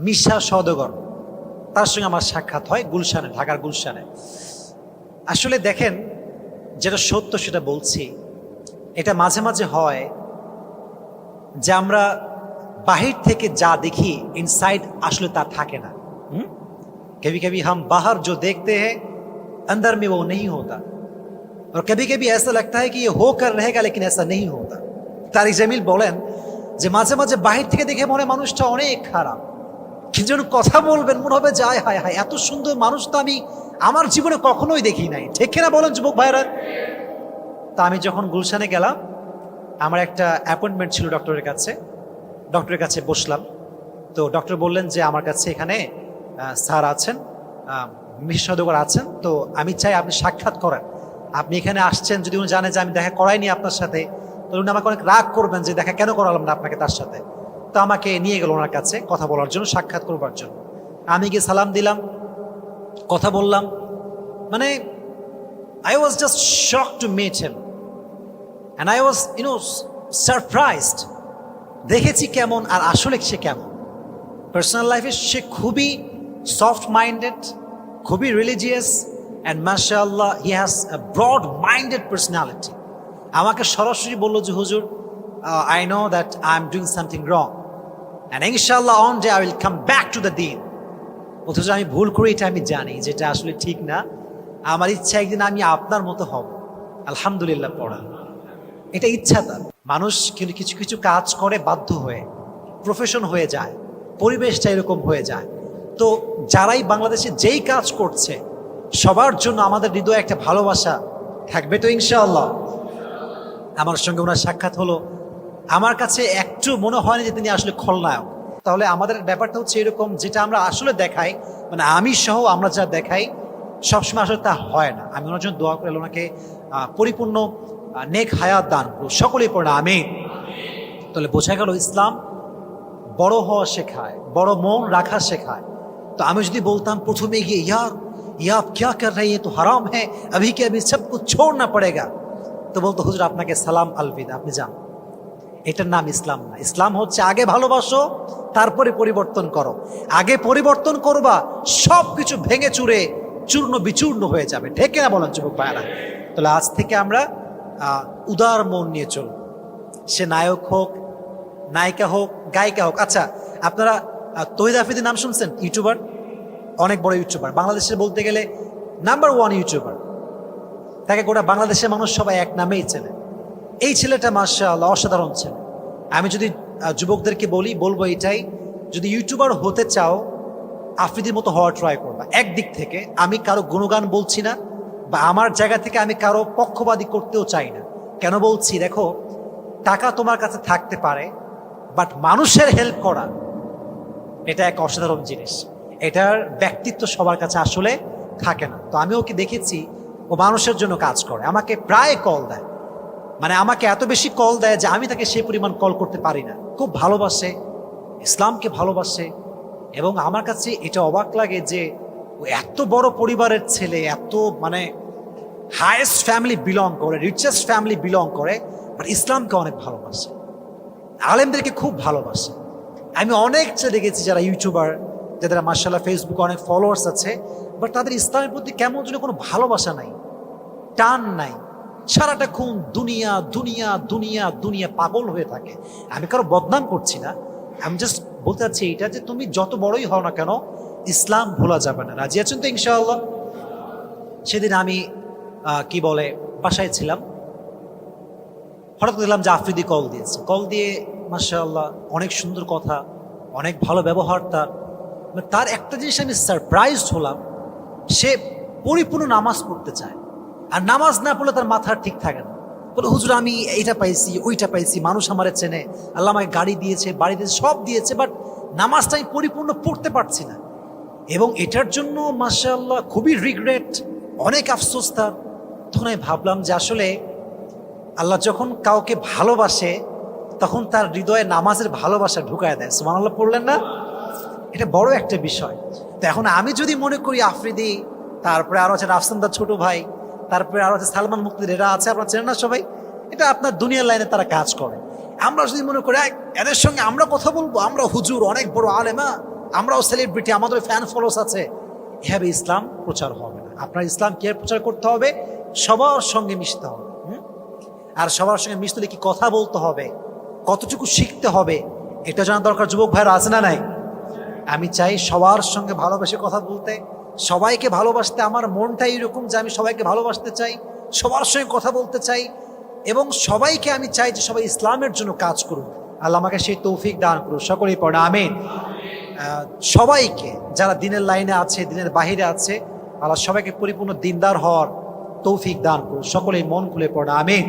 মিশা সদগর তার সঙ্গে আমার সাক্ষাৎ হয় গুলশানে ঢাকার গুলশানে আসলে দেখেন যেটা সত্য সেটা বলছি এটা মাঝে মাঝে হয় যে আমরা বাহির থেকে যা দেখি ইনসাইড আসলে তা থাকে না হুম? कभी कभी हम बाहर जो देखते हैं अंदर में वो नहीं होता और कभी कभी ऐसा लगता है कि ये होकर रहेगा लेकिन ऐसा नहीं होता তারিক জামিল বলেন যে মাঝে মাঝে বাহির থেকে দেখে মনে হয় মানুষটা অনেক খারাপ যখন কথা বলবেন, মনে হবে যায় হায় হায়, এত সুন্দর মানুষ তো আমি আমার জীবনে কখনোই দেখি নাই। ঠিক কিনা বলেন যুবক ভাইরা তা আমি যখন গুলশানে গেলাম, আমার একটা অ্যাপয়েন্টমেন্ট ছিল ডক্টরের কাছে। ডক্টরের কাছে বসলাম। তো ডক্টর বললেন যে, আমার কাছে এখানে স্যার আছেন বিশেষজ্ঞর আছেন, তো আমি চাই আপনি সাক্ষাৎ করেন। আপনি এখানে আসছেন, যদি উনি জানে যে আমি দেখা করাইনি আপনার সাথে তো উনি আমাকে অনেক রাগ করবেন যে, দেখা কেন করালাম না আপনাকে তার সাথে? তো আমাকে নিয়ে গেল ওনার কাছে কথা বলার জন্য, সাক্ষাৎ করবার জন্য। আমি গিয়ে সালাম দিলাম, কথা বললাম। মানে I was just shock to met him and I was you know surprised দেখেছি কেমন আর আসলে সে কেমন। পার্সোনাল লাইফে সে খুবই সফট মাইন্ডেড খুবই রিলিজিয়াস অ্যান্ড মাশাআল্লাহ he has a broad minded personality আমাকে সরাসরি বলল যে, হুজুর I know that I am doing something wrong and ইনশাআল্লাহ on day I will come back to the দিন অথচ আমি ভুল করি এটা আমি জানি, যেটা আসলে ঠিক না। আমার ইচ্ছা একদিন আমি আপনার মতো হব। আলহামদুলিল্লাহ পড়া। এটা ইচ্ছা তার। মানুষ কিন্তু কিছু কিছু কাজ করে বাধ্য হয়ে। প্রফেশন হয়ে যায়। পরিবেশটা এরকম হয়ে যায়। তো যারাই বাংলাদেশে যেই কাজ করছে, সবার জন্য আমাদের হৃদয়ে একটা ভালোবাসা থাকবে তো ইনশাআল্লাহ। আমার সঙ্গে ওনার সাক্ষাৎ হলো। আমার কাছে একটু মনে হয়নি যে তিনি আসলে খলনায়ক। তাহলে আমাদের ব্যাপারটা হচ্ছে এরকম যেটা আমরা আসলে দেখাই মানে আমি সহ আমরা যা দেখাই, সবসময় আসলে তা হয় না। আমি ওনার জন্য দোয়া করে ওনাকে পরিপূর্ণ নেক হায়াত দান করব সকলেই না আমি তাহলে বোঝা গেল ইসলাম বড় হওয়া শেখায়, বড় মন রাখা শেখায়। তো আমি যদি বলতাম প্রথমে গিয়ে, ইয়ার ইয়া আপ ক্যা কর রে তো হারাম হ্যাঁ আভি কে আমি সব কিছু ছোড়না পড়েগা? তো বলতো, হুজুর, আপনাকে সালাম, আলবিদা, আপনি যান। এটার নাম ইসলাম না। ইসলাম হচ্ছে আগে ভালোবাসো, তারপরে পরিবর্তন করো। আগে পরিবর্তন করবা সব কিছু ভেঙে চুরে চূর্ণ বিচূর্ণ হয়ে যাবে। ঢেকে না বলেন যুবক ভাইয়ারা। তাহলে আজ থেকে আমরা উদার মন নিয়ে চলব। সে নায়ক হোক, নায়িকা হোক, গায়িকা হোক। আচ্ছা আপনারা তহিদ আফ্রিদির নাম শুনছেন? ইউটিউবার? অনেক বড় ইউটিউবার। বাংলাদেশের বলতে গেলে নাম্বার ওয়ান ইউটিউবার। তাকে গোটা বাংলাদেশের মানুষ সবাই এক নামেই চেনে। এই ছেলেটা মার্শাল অসাধারণ ছেলে। আমি যদি যুবকদেরকে বলি, বলব এটাই, যদি ইউটিউবার হতে চাও, আফ্রিদির মতো হওয়ার ট্রাই করবা একদিক থেকে আমি কারও গুণগান বলছি না, বা আমার জায়গা থেকে আমি কারও পক্ষবাদী করতেও চাই না। কেন বলছি? দেখো, টাকা তোমার কাছে থাকতে পারে বাট মানুষের হেল্প করা, এটা এক অসাধারণ জিনিস। এটার ব্যক্তিত্ব সবার কাছে আসলে থাকে না। তো আমি ওকে দেখেছি, ও মানুষের জন্য কাজ করে। আমাকে প্রায় কল দেয়। মানে আমাকে এত বেশি কল দেয় যে আমি তাকে সেই পরিমাণ কল করতে পারি না। খুব ভালোবাসে, ইসলামকে ভালোবাসে এবং আমার কাছে এটা অবাক লাগে যে এত বড় পরিবারের ছেলে, এত মানে হায়েস্ট ফ্যামিলি বিলং করে রিচেস্ট ফ্যামিলি বিলং করে বাট ইসলামকে অনেক ভালোবাসে। আলেমদেরকে খুব ভালোবাসে। আমি অনেক ছেলে দেখেছি যারা ইউটিউবার যাদের মার্শাল্লাহ ফেসবুকে অনেক ফলোয়ার্স আছে বাট তাদের ইসলামের প্রতি কেমন যেন কোনো ভালোবাসা নাই, টান নাই। সারাটা খুন, দুনিয়া দুনিয়া দুনিয়া দুনিয়া পাগল হয়ে থাকে। আমি কারও বদনাম করছি না। আমি জাস্ট বলতে চাচ্ছি এটা যে তুমি যত বড়ই হও না কেন, ইসলাম ভোলা যাবে না। রাজি আছেন তো ইনশাআল্লাহ? সেদিন আমি কি বলে, বাসায় ছিলাম। হঠাৎ দেখলাম যে আফ্রিদি কল দিয়েছে। কল দিয়ে, মাশাআল্লাহ, অনেক সুন্দর কথা, অনেক ভালো ব্যবহার তার মানে তার একটা জিনিস আমি সারপ্রাইজড হলাম, সে পরিপূর্ণ নামাজ পড়তে চায়। আর নামাজ না পড়লে তার মাথা ঠিক থাকে না। বলে, হুজুর, আমি এইটা পাইছি, ওইটা পাইছি, মানুষ আমার চেনে। আল্লাহ আমাকে গাড়ি দিয়েছে, বাড়ি দিয়েছে, সব দিয়েছে বাট নামাজটা আমি পরিপূর্ণ পড়তে পারছি না। এবং এটার জন্য, মাশাআল্লাহ, খুবই রিগ্রেট অনেক আফসোস তার। তখন আমি ভাবলাম যে আসলে আল্লাহ যখন কাউকে ভালোবাসে, তখন তার হৃদয়ে নামাজের ভালোবাসা ঢুকায় দেয়। সুমান আল্লাহ পড়লেন না? এটা বড় একটা বিষয়। তো এখন আমি যদি মনে করি আফ্রিদি, তারপরে আরও আছে রাফসান্দার ছোট ভাই তারপরে আরও আছে সালমান মুক্তির এরা আছে আপনার চেনেন না সবাই? এটা আপনার দুনিয়ার লাইনে তারা কাজ করে। আমরা যদি মনে করি "এই, এদের সঙ্গে আমরা কথা বলব আমরা হুজুর অনেক বড় আলেমা আমরাও সেলিব্রিটি আমাদের ফ্যান ফলোস আছে। এভাবে ইসলাম প্রচার হবে না। আপনার ইসলাম কে প্রচার করতে হবে? সবার সঙ্গে মিশতে হবে? আর সবার সঙ্গে মিশতে কি কথা বলতে হবে? কতটুকু শিখতে হবে? এটা জানা দরকার। যুবক ভাইরা আছে না নাই? আমি চাই সবার সঙ্গে ভালোবেসে কথা বলতে সবাইকে ভালোবাসতে আমার মনটা এরকম যে আমি সবাইকে ভালোবাসতে চাই, সবার সঙ্গে কথা বলতে চাই এবং সবাইকে আমি চাই যে সবাই ইসলামের জন্য কাজ করুক। আল্লাহ আমাকে সেই তৌফিক দান করুক। সকলেই পড়ে, আমিন। সবাইকে যারা দিনের লাইনে আছে, দিনের বাহিরে আছে, আল্লাহ সবাইকে পরিপূর্ণ দিনদার হওয়ার তৌফিক দান করুক। সকলেই মন খুলে পড়ে, আমিন।